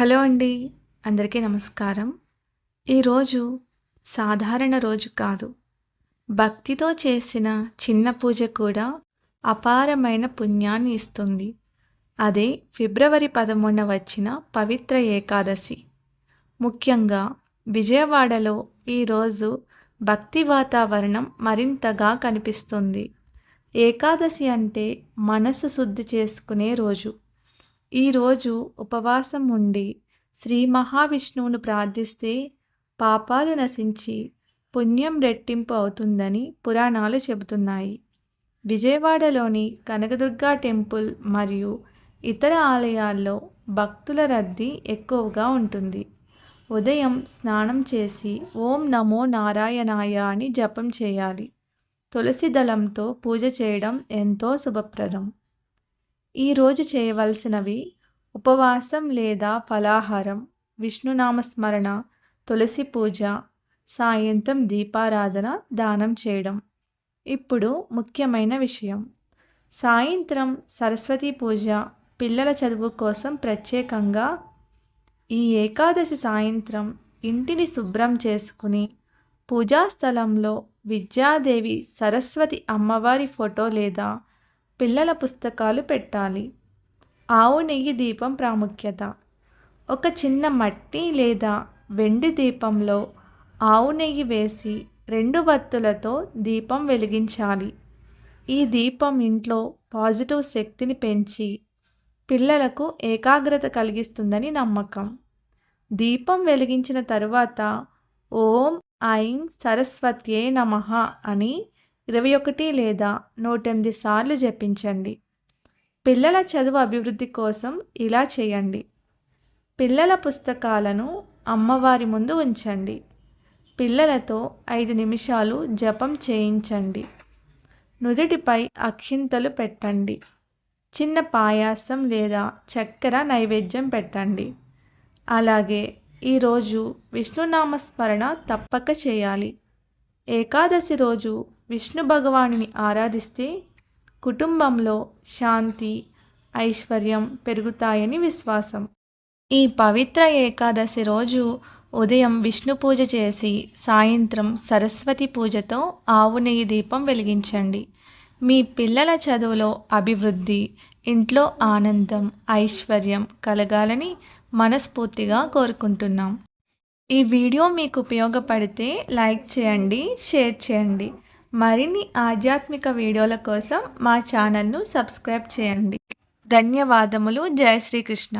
Hello అండి. అందరికీ నమస్కారం. ఈరోజు సాధారణ రోజు కాదు. భక్తితో చేసిన చిన్న పూజ కూడా అపారమైన పుణ్యాన్ని ఇస్తుంది. అదే ఫిబ్రవరి పదమూడున వచ్చిన పవిత్ర ఏకాదశి. ముఖ్యంగా విజయవాడలో ఈరోజు భక్తి వాతావరణం మరింతగా కనిపిస్తుంది. ఏకాదశి అంటే మనసు శుద్ధి చేసుకునే రోజు. ఈరోజు ఉపవాసం ఉండి శ్రీ మహావిష్ణువును ప్రార్థిస్తే పాపాలు నశించి పుణ్యం రెట్టింపు అవుతుందని పురాణాలు చెబుతున్నాయి. విజయవాడలోని కనకదుర్గ టెంపుల్ మరియు ఇతర ఆలయాల్లో భక్తుల రద్దీ ఎక్కువగా ఉంటుంది. ఉదయం స్నానం చేసి ఓం నమో నారాయణాయ అని జపం చేయాలి. తులసి దళంతో పూజ చేయడం ఎంతో శుభప్రదం. ఈరోజు చేయవలసినవి ఉపవాసం లేదా ఫలాహారం విష్ణునామస్మరణ తులసి పూజ సాయంత్రం దీపారాధన దానం చేయడం. ఇప్పుడు ముఖ్యమైన విషయం. సాయంత్రం సరస్వతి పూజ పిల్లల చదువు కోసం ప్రత్యేకంగా ఈ ఏకాదశి సాయంత్రం ఇంటిని శుభ్రం చేసుకుని పూజా స్థలంలో విద్యాదేవి సరస్వతి అమ్మవారి ఫోటో లేదా పిల్లల పుస్తకాలు పెట్టాలి. ఆవు నెయ్యి దీపం ప్రాముఖ్యత. ఒక చిన్న మట్టి లేదా వెండి దీపంలో ఆవు నెయ్యి వేసి రెండు వత్తులతో దీపం వెలిగించాలి. ఈ దీపం ఇంట్లో పాజిటివ్ శక్తిని పెంచి పిల్లలకు ఏకాగ్రత కలిగిస్తుందని నమ్మకం. దీపం వెలిగించిన తరువాత ఓం ఐం సరస్వత్యే నమ అని ఇరవై ఒకటి లేదా నూట ఎనిమిది సార్లు జపించండి. పిల్లల చదువు అభివృద్ధి కోసం ఇలా చేయండి. పిల్లల పుస్తకాలను అమ్మవారి ముందు ఉంచండి. పిల్లలతో ఐదు నిమిషాలు జపం చేయించండి. నుదుటిపై అక్షింతలు పెట్టండి. చిన్న పాయాసం లేదా చక్కెర నైవేద్యం పెట్టండి. అలాగే ఈరోజు విష్ణునామస్మరణ తప్పక చేయాలి. ఏకాదశి రోజు విష్ణు భగవానుని ఆరాధిస్తే కుటుంబంలో శాంతి ఐశ్వర్యం పెరుగుతాయని విశ్వాసం. ఈ పవిత్ర ఏకాదశి రోజు ఉదయం విష్ణు పూజ చేసి సాయంత్రం సరస్వతి పూజతో ఆవు నెయ్యి దీపం వెలిగించండి. మీ పిల్లల చదువులో అభివృద్ధి ఇంట్లో ఆనందం ఐశ్వర్యం కలగాలని మనస్ఫూర్తిగా కోరుకుంటున్నాం. ఈ వీడియో మీకు ఉపయోగపడితే లైక్ చేయండి షేర్ చేయండి. మరిన్ని ఆధ్యాత్మిక వీడియోల కోసం మా ఛానల్ను సబ్స్క్రైబ్ చేయండి. ధన్యవాదములు. జయ శ్రీకృష్ణ.